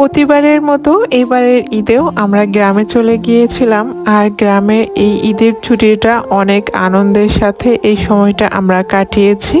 প্রতিবারের মতো এইবারের ঈদেও আমরা গ্রামে চলে গিয়েছিলাম আর গ্রামে এই ঈদের ছুটিটা অনেক আনন্দের সাথে এই সময়টা আমরা কাটিয়েছি।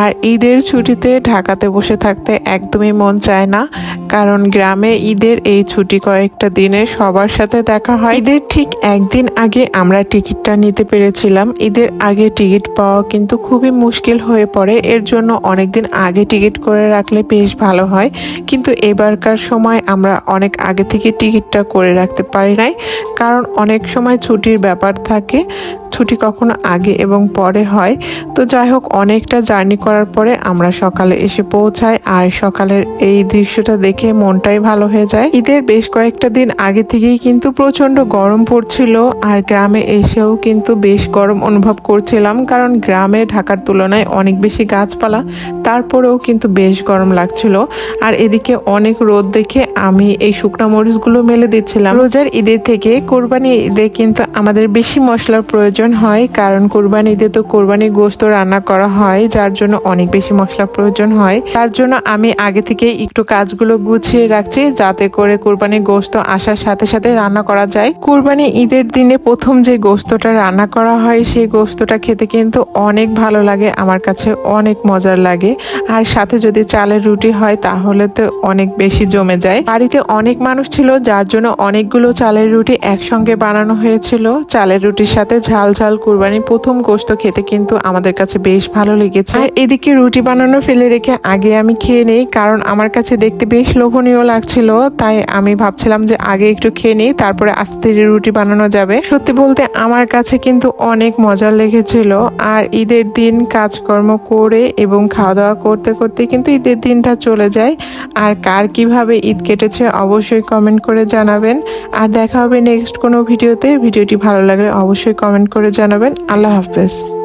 আর ঈদের ছুটিতে ঢাকাতে বসে থাকতে একদমই মন চায় না। কারণ গ্রামে ঈদের এই ছুটি কয়েকটা দিনে সবার সাথে দেখা হয়। ঈদের ঠিক একদিন আগে আমরা টিকিটটা নিতে পেরেছিলাম। ঈদের আগে টিকিট পাওয়া কিন্তু খুবই মুশকিল হয়ে পড়ে। এর জন্য অনেকদিন আগে টিকিট করে রাখলে বেশ ভালো হয়। কিন্তু এবারকার সময় আমরা অনেক আগে থেকে টিকিটটা করে রাখতে পারি নাই। কারণ অনেক সময় ছুটির ব্যাপার থাকে। ছুটি কখনো আগে এবং পরে হয়। তো যাই হোক, অনেকটা জার্নি করার পরে আমরা সকালে এসে পৌঁছাই। আর সকালের এই দৃশ্যটা দেখে মনটাই ভালো হয়ে যায়। ঈদের বেশ কয়েকটা দিন আগে থেকেই কিন্তু প্রচণ্ড গরম পড়ছিল আর গ্রামে এসেও কিন্তু বেশ গরম অনুভব করছিলাম কারণ গ্রামে ঢাকার তুলনায় অনেক বেশি গাছপালা, তারপরেও কিন্তু বেশ গরম লাগছিল। আর এদিকে অনেক রোদ দেখে আমি এই শুকনো মরিচগুলো মেলে দিচ্ছিলাম। রোজার ঈদের থেকে কোরবানি ঈদে কিন্তু আমাদের বেশি মশলার প্রয়োজন হয়, কারণ কোরবানি ঈদে তো কোরবানি গোস্ত রান্না করা হয়, যার জন্য অনেক বেশি মশলার প্রয়োজন হয়। তার জন্য আমি আগে থেকে একটু কাজগুলো গুছিয়ে রাখছি যাতে করে কোরবানি গোস্ত আসার সাথে সাথে রান্না করা যায়। কোরবানি ঈদের দিনে প্রথম যে গোস্তটা রান্না করা হয়, সেই গোস্তটা খেতে কিন্তু অনেক ভালো লাগে, আমার কাছে অনেক মজার লাগে। আর সাথে যদি চালের রুটি হয়, তাহলে তো অনেক বেশি জমে যায়। বাড়িতে অনেক মানুষ ছিল, যার জন্য অনেকগুলো চালের রুটি একসঙ্গে বানানো হয়েছিল। চালের রুটির সাথে ঝাল ঝাল কুরবানি প্রথম গোস্ত খেতে কিন্তু আমাদের কাছে বেশ ভালো লেগেছে। আর এদিকে রুটি বানানো ফেলে রেখে আগে আমি খেয়ে নেই, কারণ আমার কাছে দেখতে বেশ লোভনীয় লাগছিল, তাই আমি ভাবছিলাম যে আগে একটু খেয়ে নিই, তারপরে আস্তে রুটি বানানো যাবে। সত্যি বলতে আমার কাছে কিন্তু অনেক মজা লেগেছিল, আর ঈদের দিন কাজকর্ম করে এবং খাওয়া দাওয়া করতে করতে কিন্তু ঈদের দিনটা চলে যায়। আর কার কীভাবে ঈদ কেটেছে অবশ্যই কমেন্ট করে জানাবেন। আর দেখা হবে নেক্সট কোনো ভিডিওতে। ভিডিওটি ভালো লাগলে অবশ্যই কমেন্ট করে জানাবেন। আল্লাহ হাফেজ।